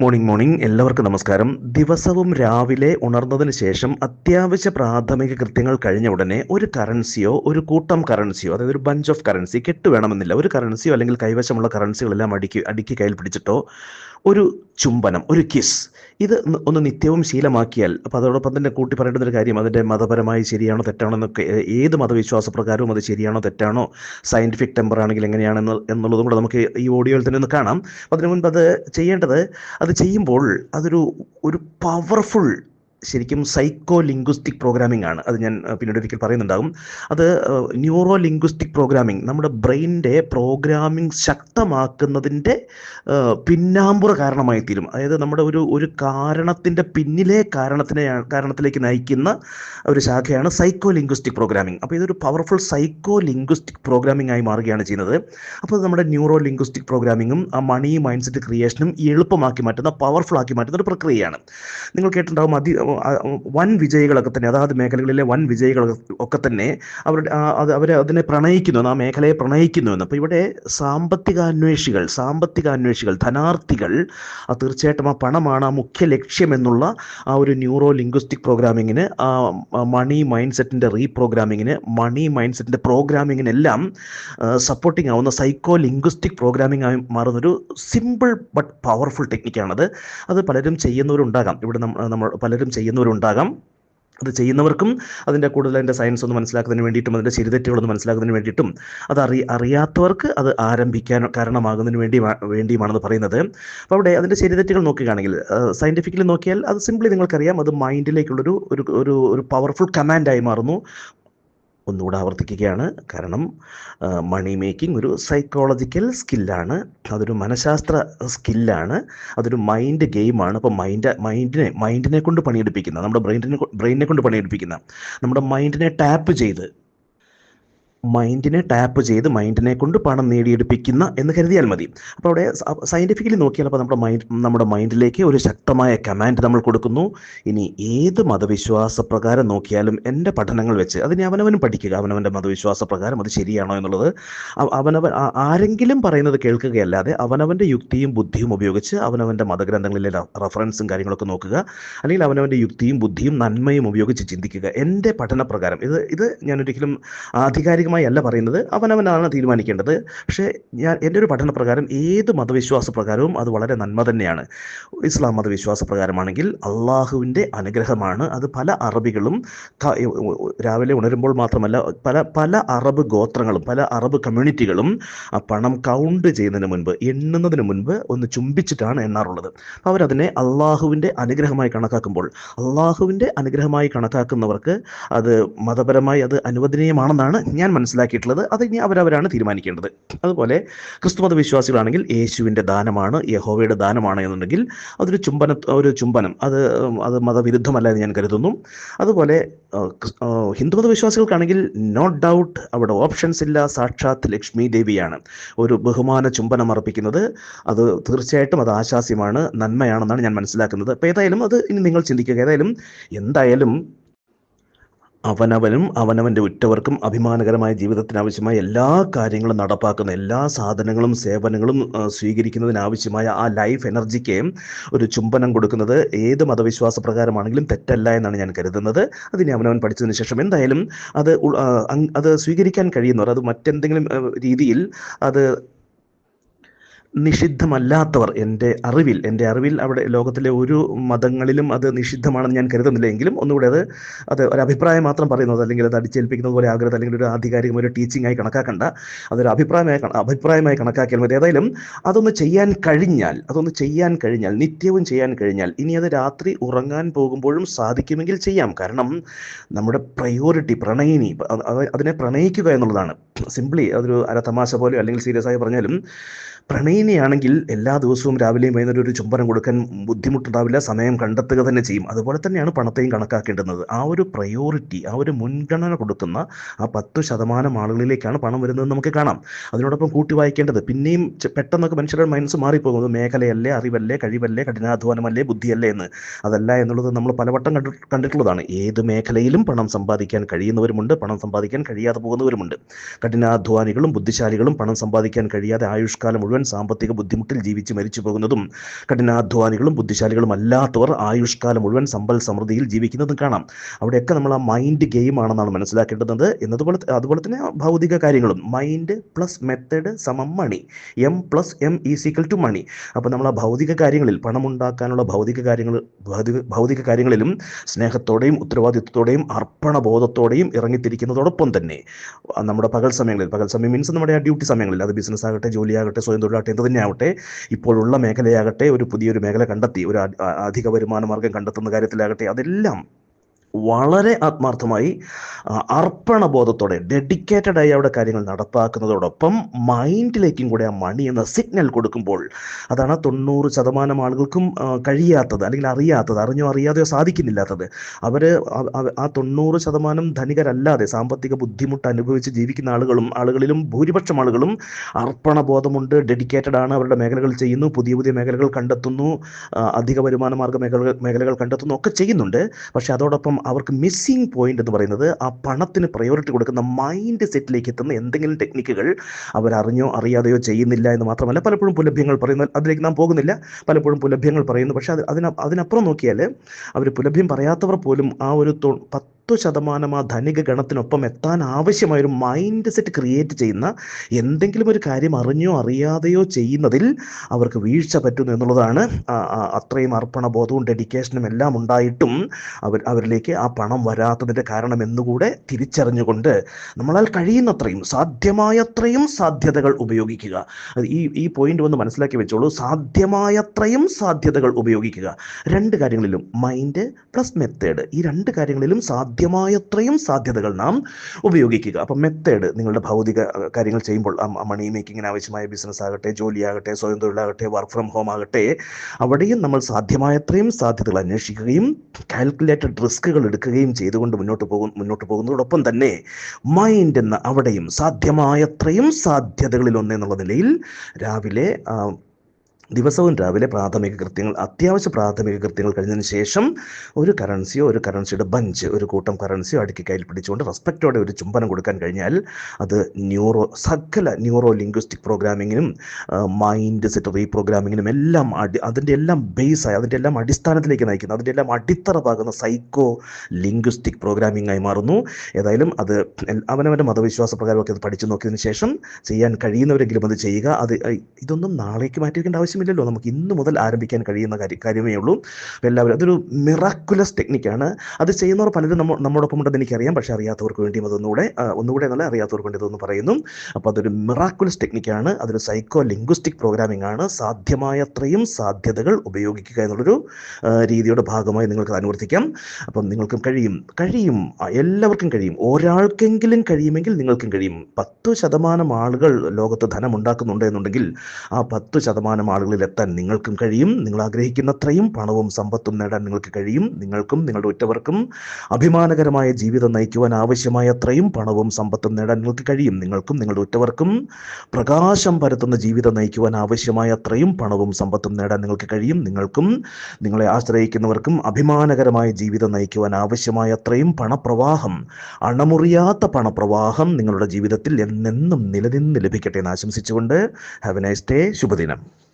Morning morning എല്ലാവർക്കും നമസ്കാരം. ദിവസവും രാവിലെ ഉണർന്നതിന് ശേഷം അത്യാവശ്യ പ്രാഥമിക കൃത്യങ്ങൾ കഴിഞ്ഞ ഉടനെ ഒരു കറൻസിയോ ഒരു കൂട്ടം കറൻസിയോ അതായത് ഒരു ബഞ്ച് ഓഫ് കറൻസി കെട്ട് വേണമെന്നില്ല. ഒരു കറൻസിയോ അല്ലെങ്കിൽ കൈവശമുള്ള കറൻസികളെല്ലാം അടുക്കി അടുക്കി കയ്യിൽ പിടിച്ചിട്ടോ ഒരു ചുംബനം ഒരു കിസ് ഇത് ഒന്ന് നിത്യവും ശീലമാക്കിയാൽ അപ്പോൾ അതോടൊപ്പം തന്നെ കൂട്ടി പറയേണ്ട ഒരു കാര്യം അതിന്റെ മതപരമായി ശരിയാണോ തെറ്റാണോ എന്നൊക്കെ ഏത് മതവിശ്വാസ പ്രകാരവും അത് ശരിയാണോ തെറ്റാണോ സയന്റിഫിക് ടെമ്പർ ആണെങ്കിൽ എങ്ങനെയാണെന്ന് എന്നുള്ളതും കൂടെ നമുക്ക് ഈ ഓഡിയോയിൽ തന്നെ ഒന്ന് കാണാം. അതിനു മുൻപ് അത് ചെയ്യേണ്ടത് അത് ചെയ്യുമ്പോൾ അതൊരു ഒരു പവർഫുൾ ശരിക്കും സൈക്കോ ലിംഗ്വിസ്റ്റിക് പ്രോഗ്രാമിംഗ് ആണ്. അത് ഞാൻ പിന്നീട് ഒരിക്കൽ പറയുന്നുണ്ടാകും. അത് ന്യൂറോ ലിംഗ്വിസ്റ്റിക് പ്രോഗ്രാമിംഗ് നമ്മുടെ ബ്രെയിന്റെ പ്രോഗ്രാമിംഗ് ശക്തമാക്കുന്നതിന്റെ പിന്നാമ്പുറ കാരണമായി തീരും. അതായത് നമ്മുടെ ഒരു ഒരു കാരണത്തിന്റെ പിന്നിലെ കാരണത്തിനെ കാരണത്തിലേക്ക് നയിക്കുന്ന ഒരു ശാഖയാണ് സൈക്കോ ലിംഗ്വിസ്റ്റിക് പ്രോഗ്രാമിംഗ് അപ്പോൾ ഇതൊരു പവർഫുൾ സൈക്കോ ലിംഗ്വിസ്റ്റിക് പ്രോഗ്രാമിംഗ് ആയി മാറുകയാണ് ചെയ്യുന്നത്. അപ്പോൾ നമ്മുടെ ന്യൂറോ ലിംഗ്വിസ്റ്റിക് പ്രോഗ്രാമിങ്ങും ആ മണി മൈൻഡ് സെറ്റ് ക്രിയേഷനും എളുപ്പമാക്കി മാറ്റുന്ന പവർഫുൾ ആക്കി മാറ്റുന്ന ഒരു പ്രക്രിയയാണ്. നിങ്ങൾ കേട്ടിട്ടുണ്ടാകും വൻ വിജയികളൊക്കെ തന്നെ അതാത് മേഖലകളിലെ വൻ വിജയികളൊക്കെ ഒക്കെ തന്നെ അവരുടെ അത് അവർ അതിനെ പ്രണയിക്കുന്നു ആ മേഖലയെ പ്രണയിക്കുന്നു എന്ന്. അപ്പോൾ ഇവിടെ സാമ്പത്തികാന്വേഷികൾ സാമ്പത്തികാന്വേഷികൾ ധനാർത്ഥികൾ തീർച്ചയായിട്ടും ആ പണമാണ് ആ മുഖ്യ ലക്ഷ്യമെന്നുള്ള ആ ഒരു ന്യൂറോ ലിംഗ്വിസ്റ്റിക് പ്രോഗ്രാമിങ്ങിന് ആ മണി മൈൻഡ് സെറ്റിന്റെ റീപ്രോഗ്രാമിങ്ങിന് മണി മൈൻഡ് സെറ്റിന്റെ പ്രോഗ്രാമിങ്ങിനെല്ലാം സപ്പോർട്ടിംഗ് ആവുന്ന സൈക്കോ ലിംഗ്വിസ്റ്റിക് പ്രോഗ്രാമിംഗ് ആയി മാറുന്നൊരു സിമ്പിൾ ബട്ട് പവർഫുൾ ടെക്നിക്കാണത്. അത് പലരും ചെയ്യുന്നവരുണ്ടാകാം. ഇവിടെ നമ്മ- നമ്മൾ പലരും ചെയ്യുന്നവരുണ്ടാകാം. അത് ചെയ്യുന്നവർക്കും അതിന്റെ കൂടുതൽ അതിന്റെ സയൻസ് ഒന്ന് മനസ്സിലാക്കുന്നതിന് വേണ്ടിയിട്ടും അതിന്റെ ശരിതെറ്റുകളൊന്ന് മനസ്സിലാക്കുന്നതിന് വേണ്ടിയിട്ടും അത് അറി അറിയാത്തവർക്ക് അത് ആരംഭിക്കാൻ കാരണമാകുന്നതിന് വേണ്ടി വേണ്ടിയുമാണെന്ന് പറയുന്നത്. അപ്പോൾ അവിടെ അതിന്റെ ശരിതെറ്റുകൾ നോക്കുകയാണെങ്കിൽ സയന്റിഫിക്കലി നോക്കിയാൽ അത് സിംപ്ലി നിങ്ങൾക്കറിയാം. അത് മൈൻഡിലേക്കുള്ളൊരു ഒരു ഒരു പവർഫുൾ കമാൻഡായി മാറുന്നു. ഒന്നുകൂടെ ആവർത്തിക്കുകയാണ്. കാരണം മണി മേക്കിംഗ് ഒരു സൈക്കോളജിക്കൽ സ്കില്ലാണ് അതൊരു മനഃശാസ്ത്ര സ്കില്ലാണ് അതൊരു മൈൻഡ് ഗെയിമാണ് അപ്പോൾ മൈൻഡ് മൈൻഡിനെ മൈൻഡിനെ കൊണ്ട് പണിയെടുപ്പിക്കുന്ന നമ്മുടെ ബ്രെയിനിനെ ബ്രെയിനിനെ കൊണ്ട് പണിയെടുപ്പിക്കുന്ന നമ്മുടെ മൈൻഡിനെ ടാപ്പ് ചെയ്ത് മൈൻഡിനെ ടാപ്പ് ചെയ്ത് മൈൻഡിനെ കൊണ്ട് പണം നേടിയെടുപ്പിക്കുന്ന എന്ന് കരുതിയാൽ മതി. അപ്പോൾ അവിടെ സയന്റിഫിക്കലി നോക്കിയാൽ അപ്പോൾ നമ്മുടെ മൈൻഡ് നമ്മുടെ മൈൻഡിലേക്ക് ഒരു ശക്തമായ കമാൻഡ് നമ്മൾ കൊടുക്കുന്നു. ഇനി ഏത് മതവിശ്വാസ പ്രകാരം നോക്കിയാലും എന്റെ പഠനങ്ങൾ വെച്ച് അതിനെ അവനവനും പഠിക്കുക. അവനവന്റെ മതവിശ്വാസ പ്രകാരം അത് ശരിയാണോ എന്നുള്ളത് അവ- അവനവൻ ആരെങ്കിലും പറയുന്നത് കേൾക്കുകയല്ലാതെ അവനവന്റെ യുക്തിയും ബുദ്ധിയും ഉപയോഗിച്ച് അവനവന്റെ മതഗ്രന്ഥങ്ങളിലെ റഫറൻസും കാര്യങ്ങളൊക്കെ നോക്കുക. അല്ലെങ്കിൽ അവനവന്റെ യുക്തിയും ബുദ്ധിയും നന്മയും ഉപയോഗിച്ച് ചിന്തിക്കുക. എന്റെ പഠനപ്രകാരം. ഇത് ഇത് ഞാൻ ഒരിക്കലും ആധികാരികമായി അല്ല പറയുന്നത്. അവനവനാണ് തീരുമാനിക്കേണ്ടത്. പക്ഷേ ഞാൻ എന്റെ ഒരു പഠന പ്രകാരം ഏത് മതവിശ്വാസ പ്രകാരവും അത് വളരെ നന്മ തന്നെയാണ്. ഇസ്ലാം മതവിശ്വാസ പ്രകാരമാണെങ്കിൽ അള്ളാഹുവിന്റെ അനുഗ്രഹമാണ്. അത് പല അറബികളും രാവിലെ ഉണരുമ്പോൾ മാത്രമല്ല പല പല അറബ് ഗോത്രങ്ങളും പല അറബ് കമ്മ്യൂണിറ്റികളും ആ പണം കൗണ്ട് ചെയ്യുന്നതിന് മുൻപ് എണ്ണുന്നതിന് മുൻപ് ഒന്ന് ചുംബിച്ചിട്ടാണ് എണ്ണാറുള്ളത്. അപ്പോൾ അവരതിനെ അള്ളാഹുവിന്റെ അനുഗ്രഹമായി കണക്കാക്കുമ്പോൾ അള്ളാഹുവിന്റെ അനുഗ്രഹമായി കണക്കാക്കുന്നവർക്ക് അത് മതപരമായി അത് അനുവദനീയമാണെന്നാണ് ഞാൻ മനസ്സിലാക്കിയിട്ടുള്ളത്. അത് ഇനി അവരവരാണ് തീരുമാനിക്കേണ്ടത്. അതുപോലെ ക്രിസ്തുമത വിശ്വാസികളാണെങ്കിൽ യേശുവിന്റെ ദാനമാണ് യഹോവയുടെ ദാനമാണ് എന്നുണ്ടെങ്കിൽ അതൊരു ചുംബന ഒരു ചുംബനം. അത് അത് മതവിരുദ്ധമല്ല എന്ന് ഞാൻ കരുതുന്നു. അതുപോലെ ഹിന്ദുമത വിശ്വാസികൾക്കാണെങ്കിൽ നോ ഡൗട്ട് അവിടെ ഓപ്ഷൻസ് ഇല്ല. സാക്ഷാത്ത് ലക്ഷ്മി ദേവിയാണ് ഒരു ബഹുമാന ചുംബനം അർപ്പിക്കുന്നത്. അത് തീർച്ചയായിട്ടും അത് ആശാസ്യമാണ്. നന്മയാണെന്നാണ് ഞാൻ മനസ്സിലാക്കുന്നത്. അപ്പോൾ ഏതായാലും അത് ഇനി നിങ്ങൾ ചിന്തിക്കുക. ഏതായാലും എന്തായാലും അവനവനും അവനവന്റെ ഉറ്റവർക്കും അഭിമാനകരമായ ജീവിതത്തിന് ആവശ്യമായ എല്ലാ കാര്യങ്ങളും നടപ്പാക്കുന്ന എല്ലാ സാധനങ്ങളും സേവനങ്ങളും സ്വീകരിക്കുന്നതിനാവശ്യമായ ആ ലൈഫ് എനർജിക്ക് ഒരു ചുംബനം കൊടുക്കുന്നത് ഏത് മതവിശ്വാസ പ്രകാരമാണെങ്കിലും തെറ്റല്ല എന്നാണ് ഞാൻ കരുതുന്നത്. അതിനെ അവനവൻ പഠിച്ചതിന് ശേഷം എന്തായാലും അത് അത് സ്വീകരിക്കാൻ കഴിയുന്നവർ അത് മറ്റെന്തെങ്കിലും രീതിയിൽ അത് നിഷിദ്ധമല്ലാത്തവർ എന്റെ അറിവിൽ എന്റെ അറിവിൽ അവിടെ ലോകത്തിലെ ഒരു മതങ്ങളിലും അത് നിഷിദ്ധമാണെന്ന് ഞാൻ കരുതുന്നില്ല. എങ്കിലും ഒന്നുകൂടെ അത് അത് ഒരു അഭിപ്രായം മാത്രം പറയുന്നത് അല്ലെങ്കിൽ അത് അടിച്ചേൽപ്പിക്കുന്നത് പോലെ ആഗ്രഹം അല്ലെങ്കിൽ ഒരു ആധികാരികമായ ഒരു ടീച്ചിങ് ആയി കണക്കാക്കണ്ട. അതൊരു അഭിപ്രായമായി അഭിപ്രായമായി കണക്കാക്കിയാൽ മതി. ഏതായാലും അതൊന്ന് ചെയ്യാൻ കഴിഞ്ഞാൽ അതൊന്ന് ചെയ്യാൻ കഴിഞ്ഞാൽ നിത്യവും ചെയ്യാൻ കഴിഞ്ഞാൽ ഇനി അത് രാത്രി ഉറങ്ങാൻ പോകുമ്പോഴും സാധിക്കുമെങ്കിൽ ചെയ്യാം. കാരണം നമ്മുടെ പ്രയോറിറ്റി പ്രണയിനി അത് അത് അതിനെ പ്രണയിക്കുക എന്നുള്ളതാണ്. സിംപ്ലി അതൊരു അര തമാശ പോലെ അല്ലെങ്കിൽ സീരിയസ് ആയി പറഞ്ഞാലും പ്രണയിനിയാണെങ്കിൽ എല്ലാ ദിവസവും രാവിലെയും വൈകുന്നേരം ഒരു ചുംബനം കൊടുക്കാൻ ബുദ്ധിമുട്ടുണ്ടാവില്ല സമയം കണ്ടെത്തുക തന്നെ ചെയ്യും. അതുപോലെ തന്നെയാണ് പണത്തെയും കണക്കാക്കേണ്ടുന്നത്. ആ ഒരു പ്രയോറിറ്റി ആ ഒരു മുൻഗണന കൊടുക്കുന്ന ആ പത്ത് ശതമാനം ആളുകളിലേക്കാണ് പണം വരുന്നത് നമുക്ക് കാണാം. അതിനോടൊപ്പം കൂട്ടി വായിക്കേണ്ടത് പിന്നെയും പെട്ടെന്നൊക്കെ മനുഷ്യരുടെ മനസ്സ് മാറിപ്പോകുന്നത് മേഖലയല്ലേ അറിവല്ലേ കഴിവല്ലേ കഠിനാധ്വാനമല്ലേ ബുദ്ധിയല്ലേ എന്ന്. അതല്ല എന്നുള്ളത് നമ്മൾ പലവട്ടം കണ്ടി കണ്ടിട്ടുള്ളതാണ്. ഏത് മേഖലയിലും പണം സമ്പാദിക്കാൻ കഴിയുന്നവരുമുണ്ട് പണം സമ്പാദിക്കാൻ കഴിയാതെ പോകുന്നവരുമുണ്ട്. കഠിനാധ്വാനികളും ബുദ്ധിശാലികളും പണം സമ്പാദിക്കാൻ കഴിയാതെ ആയുഷ്കാലം മുഴുവൻ മുഴുവൻ സാമ്പത്തിക ബുദ്ധിമുട്ടിൽ ജീവിച്ച് മരിച്ചു പോകുന്നതും കഠിനാധ്വാനികളും ബുദ്ധിശാലികളും അല്ലാത്തവർ ആയുഷ്കാലം മുഴുവൻ സമ്പൽ സമൃദ്ധിയിൽ ജീവിക്കുന്നതും കാണാം. അവിടെയൊക്കെ നമ്മൾ ആ മൈൻഡ് ഗെയിം ആണെന്നാണ് മനസ്സിലാക്കേണ്ടത്. എന്നതുപോലെ അതുപോലെ തന്നെ ഭൗതിക കാര്യങ്ങളും. മൈൻഡ് പ്ലസ് മെത്തേഡ് സമം money M plus M is equal to money അപ്പോൾ നമ്മൾ ആ ഭൗതിക കാര്യങ്ങളിൽ പണമുണ്ടാക്കാനുള്ള ഭൗതിക കാര്യങ്ങൾ ഭൗതിക ഭൗതിക കാര്യങ്ങളിലും സ്നേഹത്തോടെയും ഉത്തരവാദിത്വത്തോടെയും അർപ്പണബോധത്തോടെയും ഇറങ്ങിത്തിരിക്കുന്നതോടൊപ്പം തന്നെ. നമ്മുടെ പകൽ സമയങ്ങളിൽ പകൽ സമയം മീൻസ് നമ്മുടെ ആ ഡ്യൂട്ടി സമയങ്ങളിൽ. അത് ബിസിനസ് ആകട്ടെ ജോലിയാകട്ടെ സ്വയം തൊഴിലാകട്ടെ എന്ത് തന്നെ ആവട്ടെ ഇപ്പോഴുള്ള മേഖലയാകട്ടെ ഒരു പുതിയൊരു മേഖല കണ്ടെത്തി ഒരു അധിക വരുമാന മാർഗം കണ്ടെത്തുന്ന കാര്യത്തിലാകട്ടെ അതെല്ലാം വളരെ ആത്മാർത്ഥമായി അർപ്പണബോധത്തോടെ ഡെഡിക്കേറ്റഡ് ആയി അവിടെ കാര്യങ്ങൾ നടപ്പാക്കുന്നതോടൊപ്പം മൈൻഡിലേക്കും കൂടെ ആ മണി എന്ന സിഗ്നൽ കൊടുക്കുമ്പോൾ അതാണ് തൊണ്ണൂറ് ശതമാനം ആളുകൾക്കും കഴിയാത്തത് അല്ലെങ്കിൽ അറിയാത്തത് അറിഞ്ഞോ അറിയാതെയോ സാധിക്കുന്നില്ലാത്തത്. അവർ ആ തൊണ്ണൂറ് ശതമാനം ധനികരല്ലാതെ സാമ്പത്തിക ബുദ്ധിമുട്ട് അനുഭവിച്ച് ജീവിക്കുന്ന ആളുകളും ആളുകളിലും ഭൂരിപക്ഷം ആളുകളും അർപ്പണബോധമുണ്ട് ഡെഡിക്കേറ്റഡ് ആണ് അവരുടെ മേഖലകൾ ചെയ്യുന്നു പുതിയ പുതിയ മേഖലകൾ കണ്ടെത്തുന്നു അധിക വരുമാന മാർഗ മേഖലകൾ മേഖലകൾ കണ്ടെത്തുന്നു ഒക്കെ ചെയ്യുന്നുണ്ട്. പക്ഷേ അതോടൊപ്പം അവർക്ക് മിസ്സിംഗ് പോയിന്റ് എന്ന് പറയുന്നത് ആ പണത്തിന് പ്രയോറിറ്റി കൊടുക്കുന്ന മൈൻഡ് സെറ്റിലേക്ക് എത്തുന്ന എന്തെങ്കിലും ടെക്നിക്കുകൾ അവരറിഞ്ഞോ അറിയാതെയോ ചെയ്യുന്നില്ല എന്ന് മാത്രമല്ല പലപ്പോഴും പുലഭ്യങ്ങൾ പറയുന്ന അതിലേക്ക് നാം പോകുന്നില്ല. പലപ്പോഴും പുലഭ്യങ്ങൾ പറയുന്നു. പക്ഷേ അത് അതിന അതിനപ്പുറം നോക്കിയാൽ അവർ പുലഭ്യം പറയാത്തവർ പോലും ആ ഒരു തൊ- പത്ത് ശതമാനം ആ ധനിക ഗണത്തിനൊപ്പം എത്താൻ ആവശ്യമായ ഒരു മൈൻഡ് സെറ്റ് ക്രിയേറ്റ് ചെയ്യുന്ന എന്തെങ്കിലും ഒരു കാര്യം അറിഞ്ഞോ അറിയാതെയോ ചെയ്യുന്നതിൽ അവർക്ക് വീഴ്ച പറ്റുന്നു എന്നുള്ളതാണ് അത്രയും അർപ്പണ അത്രയും അർപ്പണബോധവും ഡെഡിക്കേഷനും എല്ലാം ഉണ്ടായിട്ടും അവർ അവരിലേക്ക് ആ പണം വരാത്തതിന്റെ കാരണം എന്നുകൂടെ തിരിച്ചറിഞ്ഞുകൊണ്ട് നമ്മളാൽ കഴിയുന്നത്രയും സാധ്യമായത്രയും സാധ്യതകൾ ഉപയോഗിക്കുക. ഈ ഈ പോയിന്റ് ഒന്ന് മനസ്സിലാക്കി വെച്ചോളൂ. സാധ്യമായത്രയും സാധ്യതകൾ ഉപയോഗിക്കുക. രണ്ട് കാര്യങ്ങളിലും മൈൻഡ് പ്ലസ് മെത്തേഡ് ഈ രണ്ട് കാര്യങ്ങളിലും സാധ്യമായത്രയും സാധ്യതകൾ നാം ഉപയോഗിക്കുക. അപ്പം മെത്തേഡ് നിങ്ങളുടെ ഭൗതിക കാര്യങ്ങൾ ചെയ്യുമ്പോൾ മണി മേക്കിങ്ങിന് ആവശ്യമായ ബിസിനസ് ആകട്ടെ ജോലിയാകട്ടെ സ്വയം തൊഴിലാകട്ടെ വർക്ക് ഫ്രം ഹോം ആകട്ടെ അവിടെയും നമ്മൾ സാധ്യമായത്രയും സാധ്യതകൾ അന്വേഷിക്കുകയും കാൽക്കുലേറ്റഡ് റിസ്കുകൾ എടുക്കുകയും ചെയ്തുകൊണ്ട് മുന്നോട്ട് പോകും മുന്നോട്ട് പോകുന്നതോടൊപ്പം തന്നെ മൈൻഡ് എന്ന അവിടെയും സാധ്യമായത്രയും സാധ്യതകളിൽ ഒന്ന് എന്നുള്ള നിലയിൽ രാവിലെ ദിവസവും രാവിലെ പ്രാഥമിക കൃത്യങ്ങൾ അത്യാവശ്യ പ്രാഥമിക കൃത്യങ്ങൾ കഴിഞ്ഞതിന് ശേഷം ഒരു കറൻസിയോ ഒരു കറൻസിയുടെ ബഞ്ച് ഒരു കൂട്ടം കറൻസിയോ അടുക്കി കയ്യിൽ പിടിച്ചുകൊണ്ട് റെസ്പെക്റ്റോടെ ഒരു ചുംബനം കൊടുക്കാൻ കഴിഞ്ഞാൽ അത് ന്യൂറോ സകല ന്യൂറോ ലിംഗ്വിസ്റ്റിക് പ്രോഗ്രാമിങ്ങിനും മൈൻഡ് സെറ്റ് റീപ്രോഗ്രാമിങ്ങിനും എല്ലാം അടി അതിന്റെ എല്ലാം ബേസായി അതിന്റെ എല്ലാം അടിസ്ഥാനത്തിലേക്ക് നയിക്കുന്നു. അതിന്റെ എല്ലാം അടിത്തറ പാകുന്ന സൈക്കോ ലിംഗ്വിസ്റ്റിക് പ്രോഗ്രാമിംഗ് ആയി മാറുന്നു. ഏതായാലും അത് അവനവന്റെ മതവിശ്വാസ പ്രകാരമൊക്കെ അത് പഠിച്ചു നോക്കിയതിന് ശേഷം ചെയ്യാൻ കഴിയുന്നവരെങ്കിലും അത് ചെയ്യുക. അത് ഇതൊന്നും നാളേക്ക് മാറ്റി വെക്കേണ്ട ആവശ്യമില്ലല്ലോ നമുക്ക് ഇന്ന് മുതൽ ആരംഭിക്കാൻ കഴിയുന്ന കാര്യം കാര്യമേ ഉള്ളൂ. എല്ലാവരും അതൊരു മിറാക്കുലസ് ടെക്നിക്കാണ് അത് ചെയ്യുന്നവർ പലരും നമ്മ നമ്മോടൊപ്പം ഉണ്ടെന്ന് എനിക്കറിയാം. പക്ഷേ അറിയാത്തവർക്ക് വേണ്ടിയും അതൊന്നുകൂടെ ഒന്നുകൂടെ നല്ല അറിയാത്തവർക്ക് വേണ്ടി ഇതൊന്ന് പറയുന്നു. അപ്പോൾ അതൊരു മിറാക്കുലസ് ടെക്നിക്കാണ് അതൊരു സൈക്കോ ലിംഗ്വിസ്റ്റിക് പ്രോഗ്രാമിംഗ് ആണ്. സാധ്യമായത്രയും സാധ്യതകൾ ഉപയോഗിക്കുക എന്നുള്ളൊരു രീതിയുടെ ഭാഗമായി നിങ്ങൾക്ക് അനുവർത്തിക്കാം. അപ്പം നിങ്ങൾക്കും കഴിയും. കഴിയും. എല്ലാവർക്കും കഴിയും. ഒരാൾക്കെങ്കിലും കഴിയുമെങ്കിൽ നിങ്ങൾക്കും കഴിയും. പത്ത് ശതമാനം ആളുകൾ ലോകത്ത് ധനം ഉണ്ടാക്കുന്നുണ്ട് എന്നുണ്ടെങ്കിൽ ആ പത്ത് ശതമാനം ആളുകളിൽ എത്താൻ നിങ്ങൾക്കും കഴിയും. നിങ്ങൾ ആഗ്രഹിക്കുന്നത്രയും പണവും സമ്പത്തും നേടാൻ നിങ്ങൾക്ക് കഴിയും. നിങ്ങൾക്കും നിങ്ങളുടെ ഉറ്റവർക്കും അഭിമാനകരമായ ജീവിതം നയിക്കുവാൻ ആവശ്യമായ അത്രയും പണവും സമ്പത്തും നേടാൻ നിങ്ങൾക്ക് കഴിയും. നിങ്ങൾക്കും നിങ്ങളുടെ ഉറ്റവർക്കും പ്രകാശം പരത്തുന്ന ജീവിതം നയിക്കുവാൻ ആവശ്യമായ അത്രയും പണവും സമ്പത്തും നേടാൻ നിങ്ങൾക്ക് കഴിയും. നിങ്ങൾക്കും നിങ്ങളെ ആശ്രയിക്കുന്നവർക്കും അഭിമാനകരമായ ജീവിതം നയിക്കുവാൻ ആവശ്യമായ അത്രയും പണപ്രവാഹം അണമുറിയാത്ത പണപ്രവാഹം നിങ്ങളുടെ ജീവിതത്തിൽ എന്നെന്നും നിലനിന്ന് ലഭിക്കട്ടെ എന്ന് ആശംസിച്ചുകൊണ്ട് ഹാവ് എ നൈസ് ഡേ ശുഭദിനം.